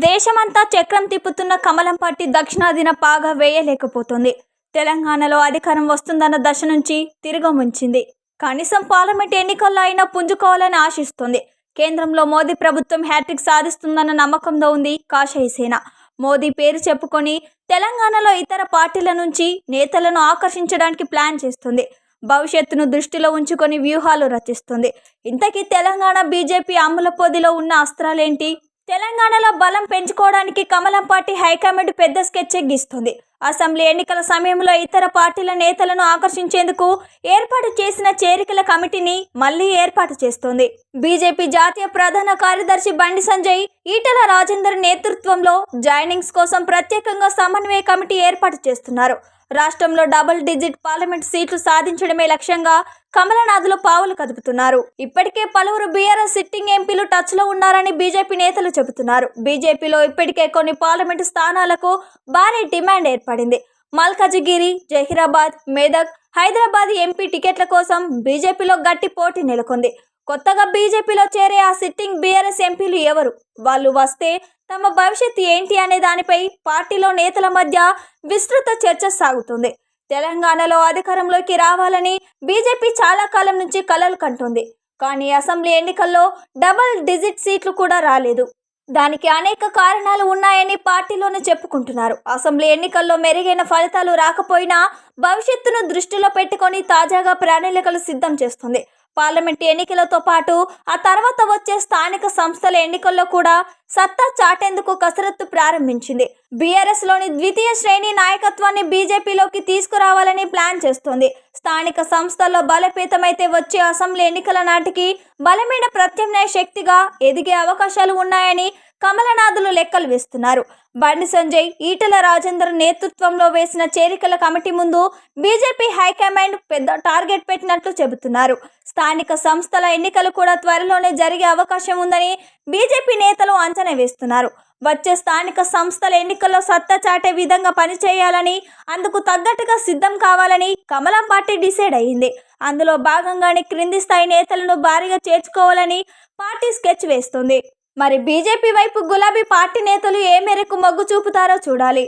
దేశమంతా చక్రం తిప్పుతున్న కమలం పార్టీ దక్షిణాదిన పాగా వేయలేకపోతుంది. తెలంగాణలో అధికారం వస్తుందన్న దశ నుంచి తిరగముంచింది. కనీసం పార్లమెంట్ ఎన్నికల్లో అయినా పుంజుకోవాలని ఆశిస్తుంది. కేంద్రంలో మోదీ ప్రభుత్వం హ్యాట్రిక్ సాధిస్తుందన్న నమ్మకంతో ఉంది కాషాయ సేన. మోదీ పేరు చెప్పుకొని తెలంగాణలో ఇతర పార్టీల నుంచి నేతలను ఆకర్షించడానికి ప్లాన్ చేస్తుంది. భవిష్యత్తును దృష్టిలో ఉంచుకొని వ్యూహాలు రచిస్తుంది. ఇంతకీ తెలంగాణ బీజేపీ అమ్ముల పొదిలో ఉన్న అస్త్రాలేంటి? తెలంగాణలో బలం పెంచుకోవడానికి కమలం పార్టీ హైకమాండ్ పెద్ద స్కెచ్ గీస్తుంది అసెంబ్లీ ఎన్నికల సమయంలో ఇతర పార్టీల నేతలను ఆకర్షించేందుకు ఏర్పాటు చేసిన చేరికల కమిటీని మళ్ళీ ఏర్పాటు చేస్తోంది. బీజేపీ జాతీయ ప్రధాన కార్యదర్శి బండి సంజయ్ ఈటల రాజేందర్ నేతృత్వంలో జాయినింగ్స్ కోసం ప్రత్యేకంగా సమన్వయ కమిటీ ఏర్పాటు చేస్తున్నారు. రాష్ట్రంలో డబుల్ డిజిట్ పార్లమెంట్ సీట్లు సాధించడమే లక్ష్యంగా కమలనాథులు పావులు కదుపుతున్నారు. ఇప్పటికే పలువురు బీఆర్ఎస్ సిట్టింగ్ ఎంపీలు టచ్లో ఉన్నారని బీజేపీ నేతలు చెబుతున్నారు. బీజేపీలో ఇప్పటికే కొన్ని పార్లమెంటు స్థానాలకు భారీ డిమాండ్ ఏర్పడింది. మల్కాజిగిరి జహీరాబాద్ మేదక్ హైదరాబాద్ ఎంపీ టికెట్ల కోసం బీజేపీలో గట్టి పోటీ నెలకొంది. కొత్తగా బీజేపీలో చేరే ఆ సిట్టింగ్ బీఆర్ఎస్ ఎంపీలు ఎవరు? వాళ్ళు వస్తే తమ భవిష్యత్తు ఏంటి అనే దానిపై పార్టీలో నేతల మధ్య విస్తృత చర్చ సాగుతుంది. తెలంగాణలో అధికారంలోకి రావాలని బీజేపీ చాలా కాలం నుంచి కలలు కంటుంది. కానీ అసెంబ్లీ ఎన్నికల్లో డబుల్ డిజిట్ సీట్లు కూడా రాలేదు. దానికి అనేక కారణాలు ఉన్నాయని పార్టీలోనే చెప్పుకుంటున్నారు. అసెంబ్లీ ఎన్నికల్లో మెరుగైన ఫలితాలు రాకపోయినా భవిష్యత్తును దృష్టిలో పెట్టుకొని తాజాగా ప్రణాళికలు సిద్ధం చేస్తుంది. పార్లమెంట్ ఎన్నికలతో పాటు ఆ తర్వాత వచ్చే స్థానిక సంస్థల ఎన్నికల్లో కూడా సత్తా చాటేందుకు కసరత్తు ప్రారంభించింది. బీఆర్ఎస్లోని ద్వితీయ శ్రేణి నాయకత్వాన్ని బీజేపీలోకి తీసుకురావాలని ప్లాన్ చేస్తోంది. స్థానిక సంస్థల్లో బలపేతమైతే వచ్చే అసెంబ్లీ ఎన్నికల నాటికి బలమైన ప్రత్యామ్నాయ శక్తిగా ఎదిగే అవకాశాలు ఉన్నాయని కమలనాథులు లెక్కలు వేస్తున్నారు. బండి సంజయ్ ఈటల రాజేందర్ నేతృత్వంలో వేసిన చేరికల కమిటీ ముందు బీజేపీ హైకమాండ్ పెద్ద టార్గెట్ పెట్టినట్లు చెబుతున్నారు. స్థానిక సంస్థల ఎన్నికలు కూడా త్వరలోనే జరిగే అవకాశం ఉందని బీజేపీ నేతలు అంచనా వేస్తున్నారు. వచ్చే స్థానిక సంస్థల ఎన్నికల్లో సత్తా చాటే విధంగా పనిచేయాలని అందుకు తగ్గట్టుగా సిద్ధం కావాలని కమలం పార్టీ డిసైడ్ అయ్యింది అందులో భాగంగానే క్రింది స్థాయి నేతలను భారీగా చేర్చుకోవాలని పార్టీ స్కెచ్ వేస్తుంది. మరి బీజేపీ వైపు గులాబీ పార్టీ నేతలు ఏ మేరకు మొగ్గు చూపుతారో చూడాలి.